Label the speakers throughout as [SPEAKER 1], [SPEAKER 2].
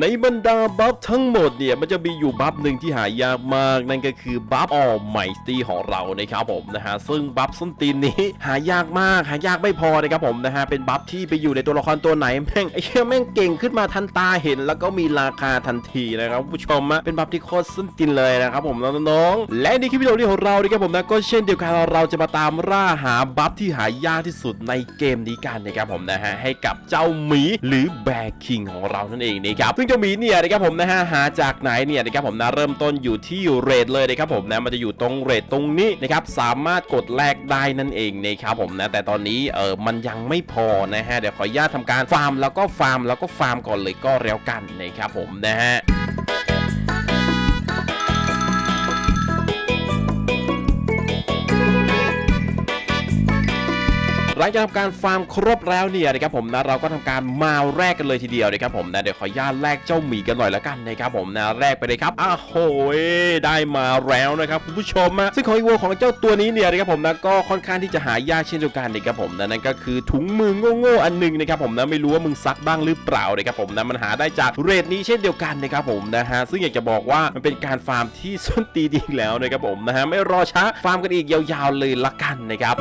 [SPEAKER 1] ในบรรดาบัฟทั้งหมดเนี่ยมันจะมีอยู่บัฟหนึ่งที่หายากมากนั่นก็คือบัฟออไมตี้ของเรานะครับผมนะฮะซึ่งบัฟส้นตีนนี้หายากมากหายากไม่พอนะครับผมนะฮะเป็นบัฟที่ไปอยู่ในตัวละครตัวไหนแม่งไอ้เหี้ยแม่งเก่งขึ้นมาทันตาเห็น แล้วก็มีราคาทันทีนะครับผู้ชมอะเป็นบัฟที่โคตรส้นตีนเลยนะครับผมน้องๆและในคลิปวิดีโอนี้ของเรานะครับผมนะก็เช่นเดียวกันเราจะมาตามล่าหาบัฟที่หายากที่สุดในเกมนี้กันนะครับผมนะฮะให้กับเจ้าหมีหรือแบร์คิงของเรานั่นเองนะครับซึ่งเจ้าหมีเนี่ยนะครับผมนะฮะหาจากไหนเนี่ยนะครับผมนะเริ่มต้นอยู่ที่เรทเลยนะครับผมนะมันจะอยู่ตรงเรทตรงนี้นะครับสามารถกดแลกได้นั่นเองนะครับผมนะแต่ตอนนี้เออมันยังไม่พอนะฮะเดี๋ยวขออนุญาตทำการฟาร์มแล้วก็ฟาร์มแล้วก็ฟาร์มก่อนเลยก็แล้วกันนะครับผมนะฮะ ลังจากทำการฟาร์มครบแล้วเนี่ยนะครับผมนะเราก็ทำการมาแรกกันเลยทีเดียวนะครับผมนะเดี๋ยวขออนุญาตแลกเจ้าหมีกันหน่อยละกันนะครับผมนะแรกไปเลยครับอ้าโหได้มาแล้วนะครับคุณผู้ชมอะซึ่งของอีโวของเจ้าตัวนี้เนี่ยนะครับผมนะก็ค่อนข้างที่จะหายากเช่นเดียวกันนะครับผมนะนั่นก็คือถุงมือโง่ๆอันหนึงนะครับผมนะไม่รู้ว่ามึงซักบ้างหรือเปล่านะครับผมนะมันหาได้จากเรทนี้เช่นเดียวกันนะครับผมนะฮะซึ่งอยากจะบอกว่ามันเป็นการฟาร์มที่ส้นตีนอีแล้วนะครับผมนะฮะไม่รอช้าฟาร์มกันอีกยาวๆเลยละกันนะครับ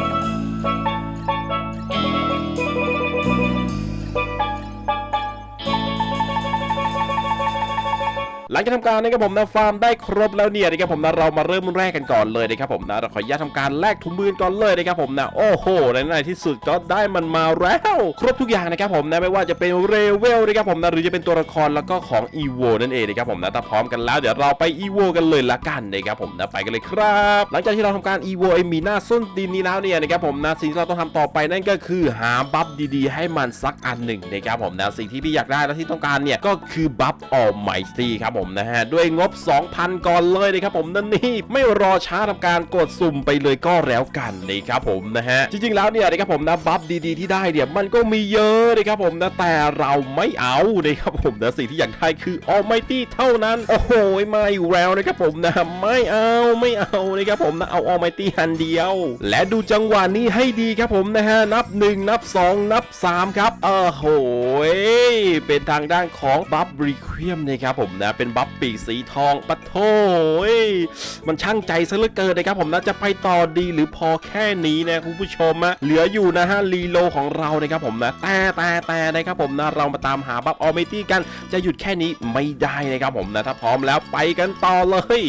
[SPEAKER 1] หลังจากทำการนะครับผมนะฟาร์มได้ครบแล้วเนี่ยนะครับผมนะเรามาเริ่มแรกกันก่อนเลยนะครับผมนะเราขออนุญาตทำการแลกถุงมือก่อนเลยนะครับผมนะโอ้โหในในที่สุดก็ได้มันมาแล้ว ครบทุกอย่างนะครับผมนะไม่ว่าจะเป็นเรเวลนะครับผมนะหรือจะเป็นตัวละครแล้วก็ของอีโวนั่นเองนะครับผมนะถ้าพร้อมกันแล้วเดี๋ยวเราไปอีโวกันเลยละกันนะครับผมนะไปกันเลยครับ หลังจากที่เราทำการอีโวไอมีหน้าส้นตีนนี้แล้วเนี่ยนะครับผมนะสิ่งที่เราต้องทำต่อไปนั่นก็คือหาบัฟดีๆ ให้มันสักอันหนึ่งนะครับผมนะสิ่งที่พี่อยากได้และที่ต้องการเนี่ยก็คือบัฟออมไมซี่ครับผมนะฮะ ด้วยงบ 2,000 ก่อนเลยนะครับผมนั่นนี่ไม่รอช้าทำการกดสุ่มไปเลยก็แล้วกันนะครับผมนะฮะ จริงๆแล้วเนี่ยนะครับผมนะบัฟดีๆที่ได้เนี่ยมันก็มีเยอะนะครับผมนะแต่เราไม่เอานะครับผมนะสิ่งที่อยากได้คือออมไมตี้เท่านั้น โอ้โหไม่อยู่แล้วนะครับผมนะไม่เอาไม่เอานะครับผมนะเอาออมไมตี้ฮันเดียว และดูจังหวะนี้ให้ดีครับผมนะฮะนับ 1 นับ 2 นับ 3 ครับเออโหยเป็นทางด้านของบัฟรีเคียมนะครับผมนะเป็นบัฟปีสีทองปะโถยมันช่างใจซะเหลือเกินนะครับผมนะจะไปต่อดีหรือพอแค่นี้นะคุณผู้ชมอะเหลืออยู่นะฮะรีโลของเรานะครับผมนะแต่แต่แต่นะครับผมนะเรามาตามหาบัฟออมตี้กันจะหยุดแค่นี้ไม่ได้นะครับผมนะถ้าพร้อมแล้วไปกันต่อเลย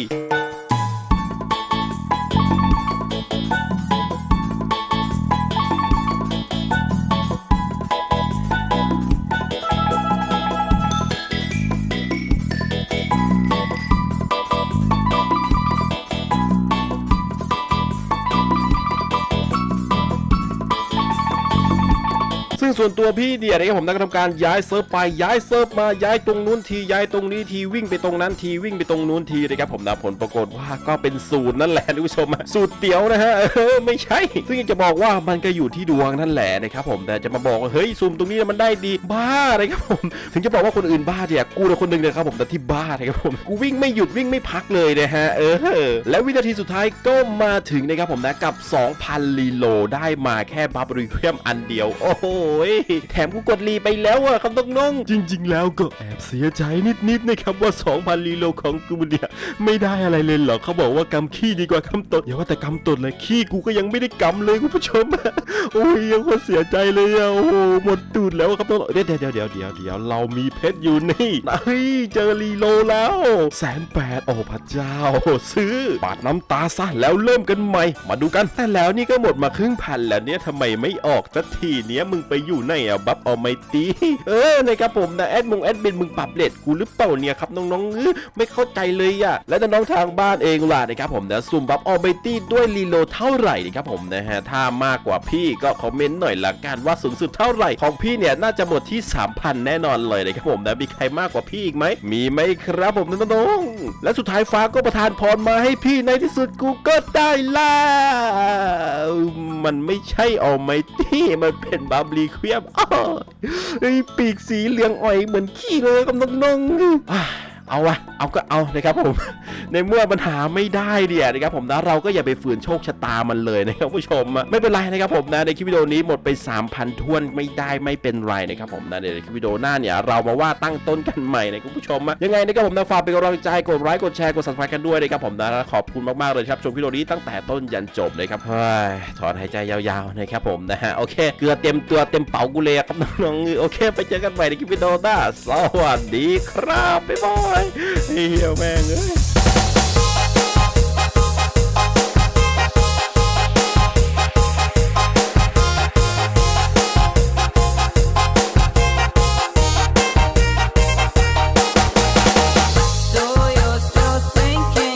[SPEAKER 1] ส่วนตัวพี่เนี่ยนะครับผมได้ทำการย้ายเซิร์ฟไปย้ายเซิร์ฟมาย้ายตรงนู้นทีย้ายตรงนี้ทีวิ่งไปตรงนั้นทีวิ่งไปตรงนู้นทีนะครับผมนะผลปรากฏว่าก็เป็นสูตรนั่นแหละทุกผู้ชมสูตรเตี๋ยวนะฮะเออไม่ใช่ ซึ่งจะบอกว่ามันก็อยู่ที่ดวงนั่นแหละนะครับผมแต่จะมาบอกว่าเฮ้ยซูมตรงนี้มันได้ดีบ้านะครับผมถึงจะบอกว่าคนอื่นบ้าเนี่ยกูเป็นคนหนึ่งนะครับผมแต่ที่บ้านะครับผมกูวิ่งไม่หยุดวิ่งไม่พักเลยนะฮะเออและวินาทีสุดท้ายก็มาถึงนะครับผมนะกับ 2,000ลีโลได้มาแค่บัฟรีเคียมอันเดียว โอ้โหย แถมกูกดรีไปแล้วอะครับน้องๆจริง ๆ แล้วก็แอบเสียใจนิดๆนะครับว่า 2,000ลีโลของกูเนี่ยไม่ได้อะไรเลยหรอเขาบอกว่ากำขี้ดีกว่ากำตดอย่าว่าแต่กำตดเลยขี้กูก็ยังไม่ได้กำเลยคุณผู้ชมโอ้ยยังคนเสียใจเลยอะโอ้โหหมดตูดแล้วครับน้องเดี๋ยวเดี๋ยวเดี๋ยวเดี๋ยวเดี๋ยวเรามีเพชรอยู่นี่เฮ้ยเจอลีโลแล้วแสนแปดโอ้พระเจ้าซื้อปาดน้ำตาซะแล้วเริ่มกันใหม่ มาดูกันแต่แล้วนี่ก็หมดมาครึ่งพันแล้วเนี่ยทำไมไม่ออกสักทีเนี้ยมึงไปอยู่ไหนอะบัฟเอาไม่ตีเออนะครับผมนะแอดมงแอดเบนมึงปรับเลทกูหรือเปล่าเนี่ยครับน้องๆเออไม่เข้าใจเลยอะและน้องทางบ้านเองล่ะนะครับผมนะซุ่มบัฟเอาไมตีด้วยรีโลเท่าไหร่นะครับผมนะฮะถ้ามากกว่าพี่ก็คอมเมนต์หน่อยละกันว่าสูงสุดเท่าไหร่ของพี่เนี่ยน่าจะหมดที่ 3,000 แน่นอนเลยนะครับผมนะมีใครมากกว่าพี่อีกไหมมีไหมครับผมน้องๆและสุดท้ายฟ้าก็ประทานพรมาให้พี่ในที่สุดกูก็ได้แล้วมันไม่ใช่เอาไมตี้มันเป็นบับลีเคียบอ้อไอ้ปีกสีเหลืองอ่อยเหมือนขี้เลยครับน้องๆ เอาวะเอาก็เอานะครับผม ในเมื่อมันหาไม่ได้เนี่ยนะครับผมนะเราก็อย่าไปฝืนโชคชะตามันเลยนะครับผู้ชม ไม่เป็นไรนะครับผมนะในคลิปวิดีโอนี้หมดไป 3,000ท้วนไม่ได้ไม่เป็นไรนะครับผมนะในคลิปวิดีโอหน้าเนี่ยเรามาว่าตั้งต้นกันใหม่นะครับผู้ชมยังไงนะครับผมนะฝากเป็นกำลังใจกดไลค์กดแชร์กด subscribe กันด้วยนะครับผมนะขอบคุณมากๆเลยครับชมวิดีโอนี้ตั้งแต่ต้นยันจบเลยครับเฮ้ยถอนหายใจยาวๆนะครับผมนะฮะโอเคเกลือเต็มตัวเต็มเป๋ากูเลยครับน้องๆโอเค ไปเจอกันใหม่ในคลิปวิดีโอหน้าสวัสดีครับบ๊ายบายเฮียแม่งเอ้ย